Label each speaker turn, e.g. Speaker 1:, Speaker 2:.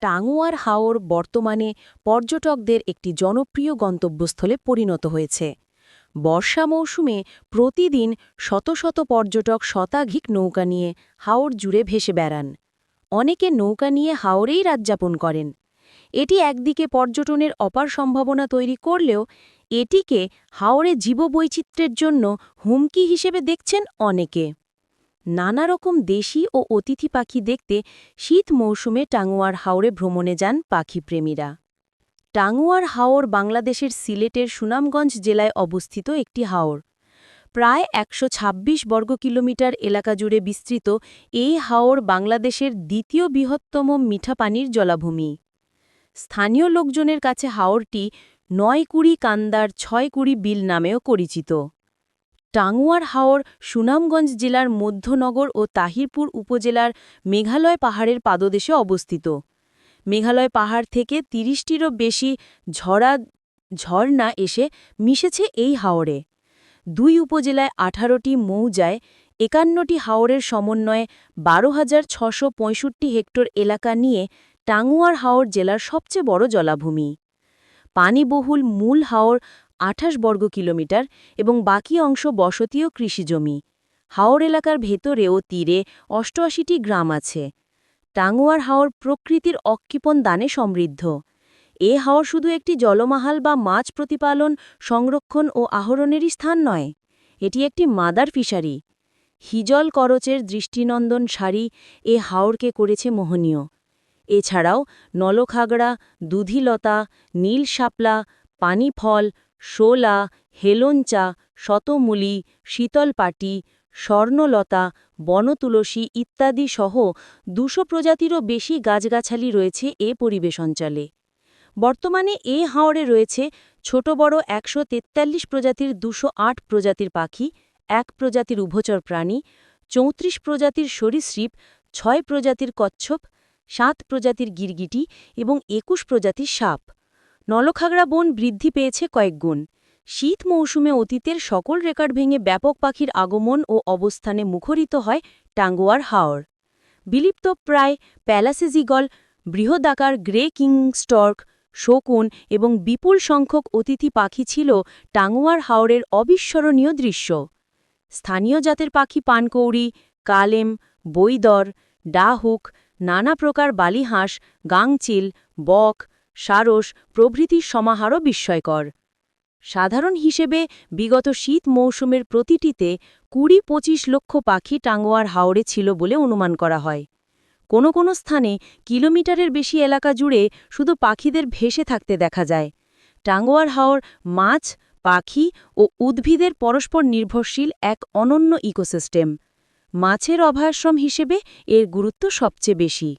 Speaker 1: টাঙ্গুয়ার হাওর বর্তমানে পর্যটকদের একটি জনপ্রিয় গন্তব্যস্থলে পরিণত হয়েছে। বর্ষা মৌসুমে প্রতিদিন শত শত পর্যটক শতাধিক নৌকা নিয়ে হাওর জুড়ে ভেসে বেড়ান। অনেকে নৌকা নিয়ে হাওরেই রাতযাপন করেন। এটি একদিকে পর্যটনের অপার সম্ভাবনা তৈরি করলেও এটিকে হাওরে জীববৈচিত্র্যের জন্য হুমকি হিসেবে দেখছেন অনেকে। নানা রকম দেশি ও অতিথি পাখি দেখতে শীত মৌসুমে টাঙ্গুয়ার হাওরে ভ্রমণে যান পাখিপ্রেমীরা টাঙ্গুয়ার হাওর বাংলাদেশের সিলেটের সুনামগঞ্জ জেলায় অবস্থিত একটি হাওর। প্রায় একশো ছাব্বিশ বর্গ কিলোমিটার এলাকা জুড়ে বিস্তৃত এই হাওর বাংলাদেশের দ্বিতীয় বৃহত্তম মিঠা পানির জলাভূমি। স্থানীয় লোকজনের কাছে হাওরটি নয় কুড়ি কান্দার ছয় কুড়ি বিল নামেও পরিচিত। টাঙ্গুয়ার হাওর সুনামগঞ্জ জেলার মধ্যনগর ও তাহিরপুর উপজেলার মেঘালয় পাহাড়ের পাদদেশে অবস্থিত। মেঘালয় পাহাড় থেকে তিরিশটিরও বেশি ঝরা, ঝর্ণা এসে মিশেছে এই হাওরে। দুই উপজেলায় আঠারোটি মৌজায় একান্নটি হাওরের সমন্বয়ে বারো হাজার ছশো পঁয়ষট্টি হেক্টর এলাকা নিয়ে টাঙ্গুয়ার হাওর জেলার সবচেয়ে বড় জলাভূমি। পানিবহুল মূল হাওর আঠাশ বর্গ কিলোমিটার এবং বাকি অংশ বসতি ও কৃষিজমি। হাওর এলাকার ভেতরে ও তীরে অষ্টআশিটি গ্রাম আছে। টাঙ্গুয়ার হাওর প্রকৃতির অক্ষিপণ দানে সমৃদ্ধ। এ হাওর শুধু একটি জলমাহাল বা মাছ প্রতিপালন, সংরক্ষণ ও আহরণেরই স্থান নয়, এটি একটি মাদার ফিশারি। হিজল করচের দৃষ্টিনন্দন শাড়ি এ হাওরকে করেছে মোহনীয়। এছাড়াও নলখাগড়া, দুধিলতা, নীল শাপলা, পানিফল শোলা, হেলঞ্চা, শতমূলি, শীতলপাটি, স্বর্ণলতা, বনতুলসী ইত্যাদি সহ দুশো প্রজাতিরও বেশি গাছগাছালি রয়েছে এ পরিবেশ অঞ্চলে বর্তমানে এ হাওড়ে রয়েছে ছোট বড় একশো তেতাল্লিশ প্রজাতির দুশো প্রজাতির পাখি, এক প্রজাতির উভচর প্রাণী, চৌত্রিশ প্রজাতির সরীসৃপ, ছয় প্রজাতির কচ্ছপ, সাত প্রজাতির গিরগিটি এবং একুশ প্রজাতির সাপ। নলখাগড়া বন বৃদ্ধি পেয়েছে কয়েক গুণ। শীত মৌসুমে অতীতের সকল রেকর্ড ভেঙে ব্যাপক পাখির আগমন ও অবস্থানে মুখরিত হয় টাঙ্গুয়ার হাওর। বিলিপ্ত প্রায় প্যালাসেজিগল, বৃহদাকার গ্রে কিং স্টর্ক শকুন এবং বিপুল সংখ্যক অতিথি পাখি ছিল টাঙ্গুয়ার হাওরের অবিস্মরণীয় দৃশ্য। স্থানীয় জাতের পাখি পানকৌড়ি, কালেম, বৈদর, ডাহুক, নানা প্রকার বালিহাঁস, গাংচিল, বক সারস প্রভৃতির সমাহারও বিস্ময়কর। সাধারণ হিসেবে বিগত শীত মৌসুমের প্রতিটিতে কুড়ি পঁচিশ লক্ষ পাখি টাঙ্গুয়ার হাওরে ছিল বলে অনুমান করা হয়। কোনো কোনো স্থানে কিলোমিটারের বেশি এলাকা জুড়ে শুধু পাখিদের ভেসে থাকতে দেখা যায়। টাঙ্গোয়ার হাওর মাছ, পাখি ও উদ্ভিদের পরস্পর নির্ভরশীল এক অনন্য ইকোসিস্টেম। মাছের অভয়াশ্রম হিসেবে এর গুরুত্ব সবচেয়ে বেশি।